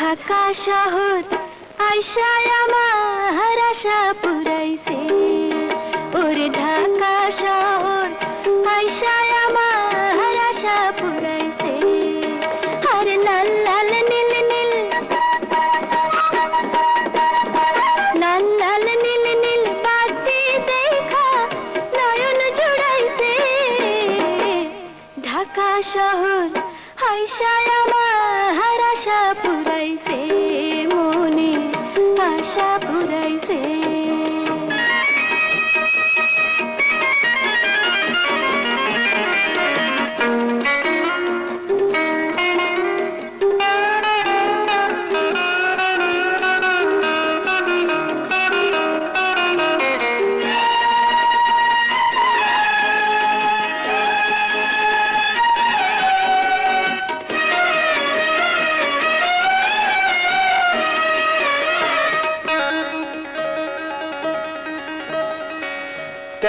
শহর আইসায় আমার আশা পুরাইছে। ওরে ঢাকা শহর আইসায় আমার আশা পুরাইছে। আর লাল লাল, নীল নীল। লাল লাল, নীল নীল বাতি দেখা নয়ন জুড়াইছে। ঢাকা শহর আইসায় আমার আশা পুরাইতে মনে আশা পুরাইছে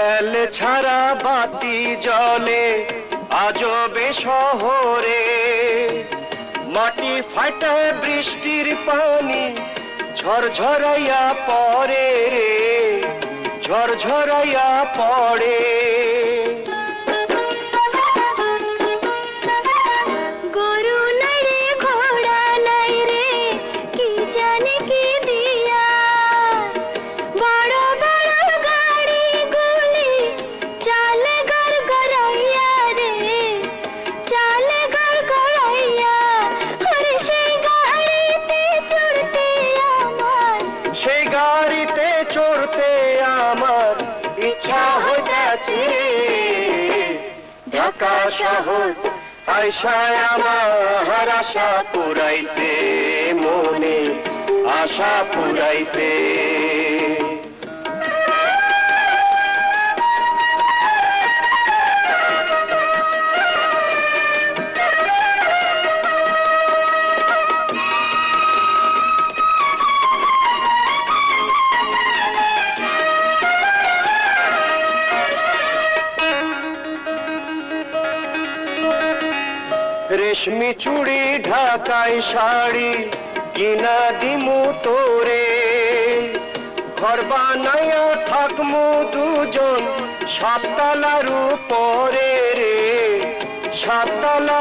তেল ছাড়া বাতি জলে আজবে শহরে মাটি ফাটায় বৃষ্টির পানি ঝরঝরাইয়া পরে রে, ঝরঝরাইয়া পড়ে। ঢাকা শহর আশা পুরাইছে মনে আশা পুরাইছে রেশমি চুড়ি ঢাকায় শাড়ি, কিনা দিমু তোরে। ঘর বানায়া থাকমু দুজন, সাততলার উপরে রে। সাততলার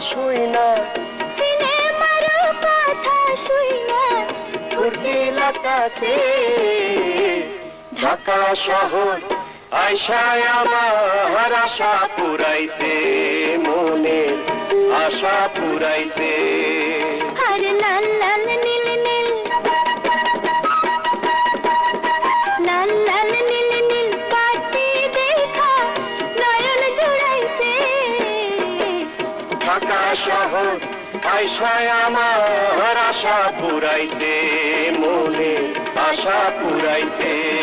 শুই না সিনেমার কথা শুই না ফুর্তি লাগাছে ঢাকা শহর আয়সায় আমার আশা পুরাইছে মনে আশা পুরাইছে। আয়সায় আমার আশা পুরাইতে মনে আশা পুরাইছে